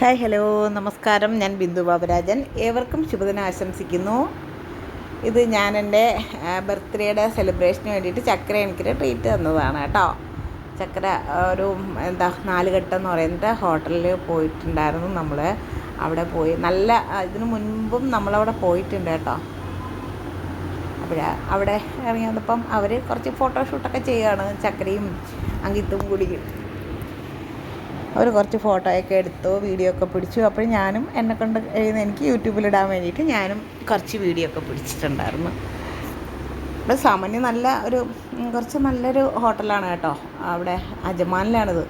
Hi hello നമസ്കാരം. ഞാൻ ബിന്ദു ബാബുരാജൻ. ഏവർക്കും ശുഭദിനം ആശംസിക്കുന്നു. ഇത് ഞാൻ എന്റെ ബർത്ത്ഡേയുടെ സെലിബ്രേഷന് വേണ്ടിയിട്ട് ചക്കര എനിക്കൊരു ട്രീറ്റ് തന്നതാണ് കേട്ടോ. ചക്കര ഒരു എന്താ നാലുകെട്ട് എന്ന് പറയുന്നത് ഹോട്ടലിൽ പോയിട്ടുണ്ടായിരുന്നു നമ്മൾ അവിടെ പോയി നല്ല ഇതിനു മുൻപും നമ്മളവിടെ പോയിട്ടുണ്ട് കേട്ടോ. അപ്പോൾ അവിടെ ഇറങ്ങി വന്നപ്പം അവർ കുറച്ച് ഫോട്ടോഷൂട്ടൊക്കെ ചെയ്യുകയാണ്. ചക്കരയും അങ്കിത്തും കൂടി അവർ കുറച്ച് ഫോട്ടോയൊക്കെ എടുത്തു വീഡിയോ ഒക്കെ പിടിച്ചു. അപ്പോൾ ഞാനും എന്നെ കൊണ്ട് എനിക്ക് യൂട്യൂബിലിടാൻ വേണ്ടിയിട്ട് ഞാനും കുറച്ച് വീഡിയോ ഒക്കെ പിടിച്ചിട്ടുണ്ടായിരുന്നു. ഇവിടെ സാമാന്യം നല്ല ഒരു കുറച്ച് നല്ലൊരു ഹോട്ടലാണ് കേട്ടോ. അവിടെ അജമാനിലാണിത്.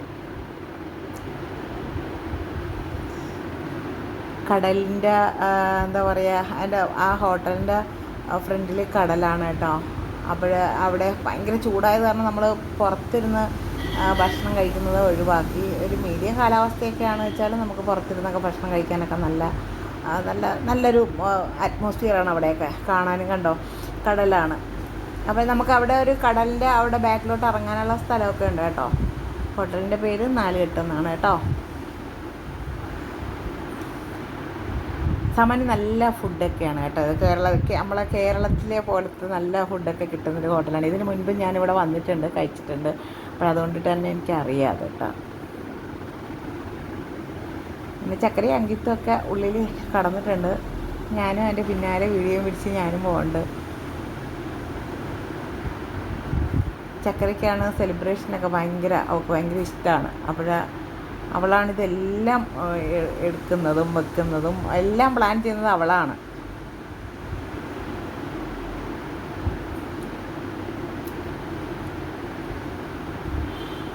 കടലിന്റെ എന്താ പറയുക അതിന്റെ ആ ഹോട്ടലിന്റെ ഫ്രണ്ടിൽ കടലാണ് കേട്ടോ. അപ്പോൾ അവിടെ ഭയങ്കര ചൂടായത് കാരണം നമ്മൾ പുറത്തിരുന്ന് ഭക്ഷണം കഴിക്കുന്നത് ഒഴിവാക്കി. ഒരു മീഡിയം കാലാവസ്ഥയൊക്കെയാണ് വെച്ചാൽ നമുക്ക് പുറത്തിരുന്നൊക്കെ ഭക്ഷണം കഴിക്കാനൊക്കെ നല്ല നല്ല നല്ലൊരു അറ്റ്മോസ്ഫിയറാണ് അവിടെയൊക്കെ. കാണാനും കണ്ടോ? കടലാണ്. അപ്പോൾ നമുക്ക് അവിടെ ഒരു കടലിന്റെ അവിടെ ബാക്കിലോട്ട് ഇറങ്ങാനുള്ള സ്ഥലമൊക്കെ ഉണ്ട് കേട്ടോ. ഹോട്ടലിന്റെ പേര് നാലുകെട്ടെന്നാണ് കേട്ടോ. സാമാന്യം നല്ല ഫുഡൊക്കെയാണ് കേട്ടോ. കേരള നമ്മളെ കേരളത്തിലെ പോലത്തെ നല്ല ഫുഡൊക്കെ കിട്ടുന്നൊരു ഹോട്ടലാണ്. ഇതിന് മുൻപ് ഞാനിവിടെ വന്നിട്ടുണ്ട് കഴിച്ചിട്ടുണ്ട്. അപ്പോൾ അതുകൊണ്ട് തന്നെ എനിക്കറിയാം അത് കേട്ടോ. പിന്നെ ചക്കര അങ്കിത്തൊക്കെ ഉള്ളിൽ കടന്നിട്ടുണ്ട്. ഞാനും എന്റെ പിന്നാലെ വീഡിയോ പിടിച്ച് ഞാനും പോകുന്നുണ്ട് ചക്കരയ്ക്കാണ് സെലിബ്രേഷനൊക്കെ ഭയങ്കര അവൾക്ക് ഭയങ്കര ഇഷ്ടമാണ്. അപ്പോഴ അവളാണിതെല്ലാം എടുക്കുന്നതും വെക്കുന്നതും എല്ലാം പ്ലാൻ ചെയ്യുന്നത് അവളാണ്.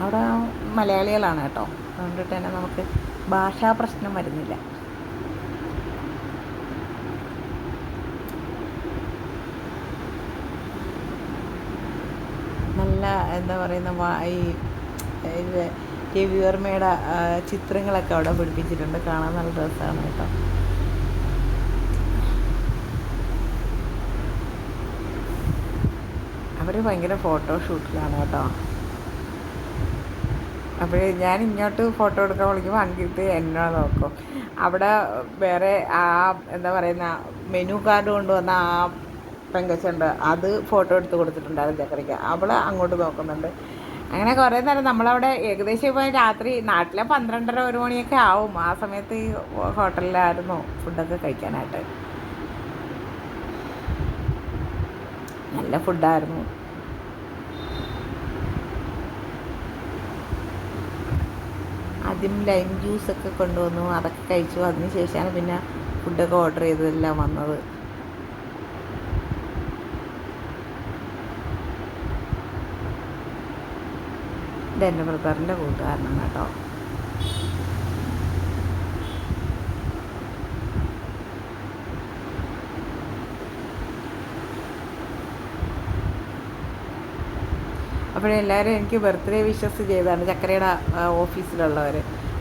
അവിടെ മലയാളികളാണ് കേട്ടോ. അതുകൊണ്ടിട്ട് തന്നെ നമുക്ക് ഭാഷാ പ്രശ്നം വരുന്നില്ല. നല്ല എന്താ പറയുന്ന ഈ രവിവർമ്മയുടെ ചിത്രങ്ങളൊക്കെ അവിടെ പിടിപ്പിച്ചിട്ടുണ്ട് കാണാൻ നല്ല രസമാണ് കേട്ടോ. അവർ ഭയങ്കര ഫോട്ടോഷൂട്ടിലാണ് കേട്ടോ. അപ്പോൾ ഞാൻ ഇങ്ങോട്ട് ഫോട്ടോ എടുക്കാൻ വിളിക്കുമ്പോൾ അങ്കിട്ട് എന്നെ നോക്കും. അവിടെ വേറെ ആ എന്താ പറയുന്ന മെനു കാർഡ് കൊണ്ടുവന്ന ആ പെങ്കച്ചുണ്ട്. അത് ഫോട്ടോ എടുത്ത് കൊടുത്തിട്ടുണ്ടായിരുന്നു ചക്കരയ്ക്ക്. അവൾ അങ്ങോട്ട് നോക്കുന്നുണ്ട്. അങ്ങനെ കുറേ നേരം നമ്മളവിടെ ഏകദേശം ഇപ്പോൾ രാത്രി നാട്ടിലെ പന്ത്രണ്ടര ഒരു മണിയൊക്കെ ആവും. ആ സമയത്ത് ഈ ഹോട്ടലിലായിരുന്നു ഫുഡൊക്കെ കഴിക്കാനായിട്ട്. നല്ല ഫുഡായിരുന്നു. ആദ്യം ലൈം ജ്യൂസൊക്കെ കൊണ്ടുവന്നു. അതൊക്കെ കഴിച്ചു. അതിന് ശേഷമാണ് പിന്നെ ഫുഡൊക്കെ ഓർഡർ ചെയ്തതെല്ലാം വന്നത്. ഇതെന്റെ ബ്രദറിന്റെ കൂട്ടുകാരനാണ് കേട്ടോ. അപ്പോഴെല്ലാവരും എനിക്ക് ബർത്ത്ഡേ വിഷസ് ചെയ്താണ് ചക്കരയുടെ ഓഫീസിലുള്ളവർ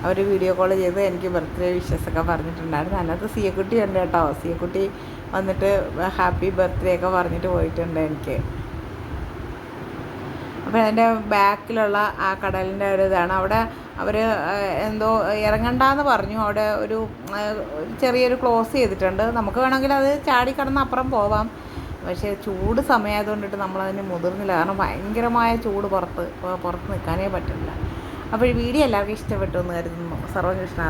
അവർ വീഡിയോ കോൾ ചെയ്ത് എനിക്ക് ബർത്ത്ഡേ വിഷസ് ഒക്കെ പറഞ്ഞിട്ടുണ്ടായിരുന്നു. അതിനകത്ത് സിയക്കുട്ടി ഉണ്ട് കേട്ടോ. സിയക്കുട്ടി വന്നിട്ട് ഹാപ്പി ബർത്ത്ഡേ ഒക്കെ പറഞ്ഞിട്ട് പോയിട്ടുണ്ട് എനിക്ക്. അപ്പോൾ അതിന്റെ ബാക്കിലുള്ള ആ കടലിന്റെ ഒരു ഇതാണ്. അവിടെ അവർ എന്തോ ഇറങ്ങണ്ടെന്ന് പറഞ്ഞു. അവിടെ ഒരു ചെറിയൊരു ക്ലോസ് ചെയ്തിട്ടുണ്ട്. നമുക്ക് വേണമെങ്കിൽ അത് ചാടി കടന്ന് അപ്പുറം പോവാം. പക്ഷേ ചൂട് സമയമായതുകൊണ്ടിട്ട് നമ്മളതിന് മുതിർന്നില്ല. കാരണം ഭയങ്കരമായ ചൂട് പുറത്ത് പുറത്ത് നിൽക്കാനേ പറ്റില്ല. അപ്പോൾ വീഡിയോ എല്ലാവർക്കും ഇഷ്ടപ്പെട്ടു എന്ന് കരുതുന്നു. സർവകൃഷ്ണ